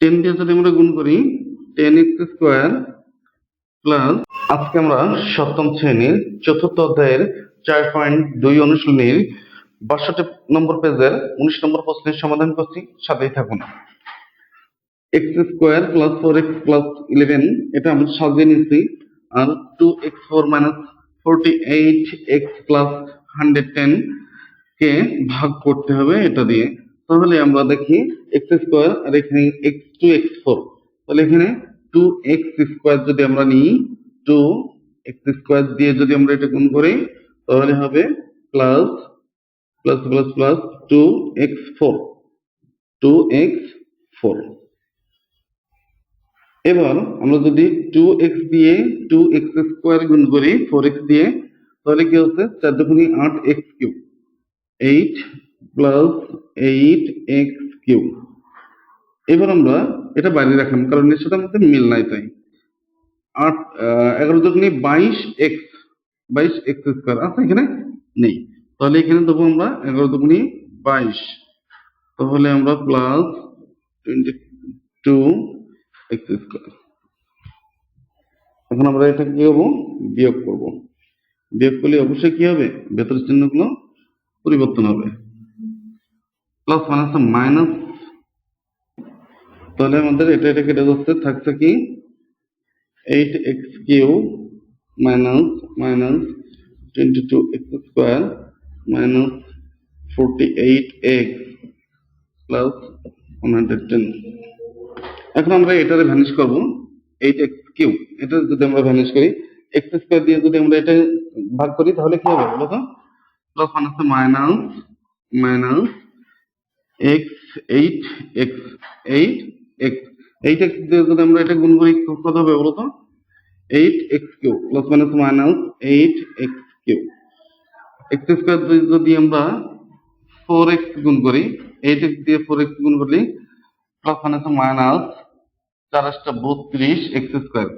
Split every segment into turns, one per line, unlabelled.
Ten দিয়ে যদি আমরা গুণ করি, টেন এক্স স্কোয়ার প্লাস আজকে আমরা সপ্তম শ্রেণির চতুর্থ অধ্যায়ের চার পয়েন্ট দুই অনুশীলনীর বাষট্টি নম্বর পেজের উনিশ নম্বর প্রশ্নের সমাধান করছি, সাথেই থাকুন। X square plus four x plus eleven এটা আমরা সাজিয়ে নিচ্ছি, আর two x four minus forty eight x plus hundred ten কে ভাগ করতে হবে এটা দিয়ে। তাহলে আমরা দেখি এক্স স্কোয়ার আর এখানে এক্স টু এক্স ফোর তাহলে এখানে টু এক্স স্কোয়ার যদি আমরা নিই টু এক্স স্কোয়ার দিয়ে যদি আমরা এটা গুণ করি, তাহলে হবে plus plus plus plus two x four two x four এবার আমরা যদি টু এক্স দিয়ে টু এক্স স্কোয়ার গুণ করি ফোর এক্স দিয়ে, তাহলে কি হচ্ছে? চার দুগুণি আট x cube eight plus eight x cube এবার আমরা এটা বাইরে রাখলাম, কারণ এর সাথে আমাদের মিল নাই তাই। আট এগারো দুগুণি বাইশ এক্স বাইশ এক্স স্কোয়ার আছে এখানে নেই। তাহলে এখানে দেবো আমরা এগারো দুগুণি বাইশ। তাহলে আমরা plus twenty two x square এখন আমরা এটা কি করব? বিয়োগ করব। বিয়োগ করলে অবশ্যই কি হবে? ভেতরের চিহ্নগুলো পরিবর্তন হবে। প্লাস মাইনাস মাইনাস তাহলে আমাদের এটা এটা কেটে যাচ্ছে, থাকছে কি? Eight x cube minus minus twenty two x square minus forty eight x plus one hundred ten এখন আমরা এটারে ভ্যানিশ করব এইট এক্স কিউ এটা যদি আমরা ভ্যানিশ করি এক্স স্কোয়ার দিয়ে যদি আমরা এটা ভাগ করি, তাহলে কি হবে বলো তো? প্লাস ওয়ান হচ্ছে minus minus x eight x eight x eight x eight যদি আমরা এটা গুণ করি, কত হবে বলো তো? Eight x cube plus minus minus eight x cube x square যদি আমরা ফোর এক্স গুণ করি এইট এক্স দিয়ে ফোর এক্স গুণ করলে প্লাস মাইনাস মাইনাস চার আসটা বত্রিশ এক্স স্কোয়ার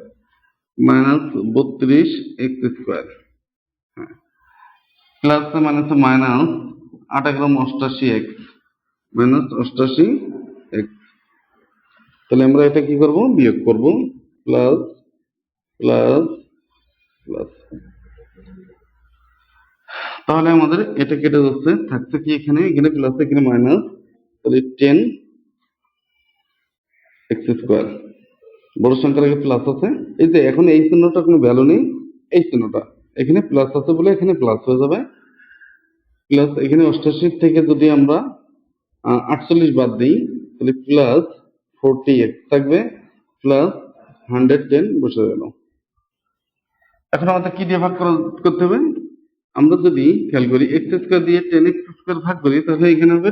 মাইনাস বত্রিশ x square plus minus minus আট এগারো অষ্টাশি এক্স মাইনাস অষ্টাশি এক্স তাহলে আমরা এটা কি করব? বিয়োগ করব। Plus plus plus. তাহলে আমাদের এটা কেটে যাচ্ছে। থাকছে কি এখানে? এখানে প্লাস এখানে মাইনাস তাহলে টেন এক্স স্কোয়ার বড় সংখ্যার আগে প্লাস আছে। এই যে এখন এই চিহ্নটা কোনো ভ্যালু নেই। এই চিহ্নটা। এখানে প্লাস আছে বলে এখানে প্লাস হয়ে যাবে। প্লাস এখানে অষ্টাশি থেকে যদি আমরা আটচল্লিশ বাদ দিই, তাহলে প্লাস ফোরটি এক্স থাকবে প্লাস হান্ড্রেড টেন বসে গেল। এখন আমাদের কি দিয়ে ভাগ করা- করতে হবে? আমরা যদি খেয়াল করি এক্স স্কোয়ার দিয়ে টেন এক্স স্কোয়ার ভাগ করি, তাহলে এখানে হবে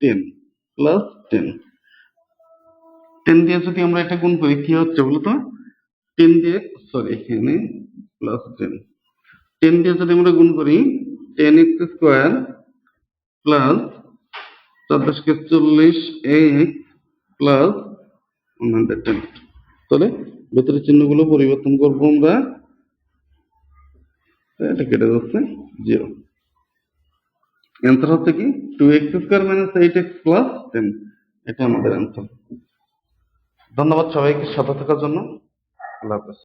টেন প্লাস টেন টেন দিয়ে যদি আমরা এটা গুণ করি, কি হচ্ছে বলতো টেন দিয়ে সরি এখানে প্লাস টেন টেন দিয়ে যদি আমরা গুণ করি টেন এক্স স্কোয়ার প্লাস চোদ্দশকে চল্লিশ এক্স প্লাস ওয়ান টেন তাহলে ভেতরের চিহ্নগুলো পরিবর্তন করব আমরা। এটা কেটে যাচ্ছে জিরো অ্যান্সার হচ্ছে কি? Two x square minus eight x plus ten এটা আমাদের অ্যান্সার ধন্যবাদ সবাইকে সাথে থাকার জন্য। আল্লাহ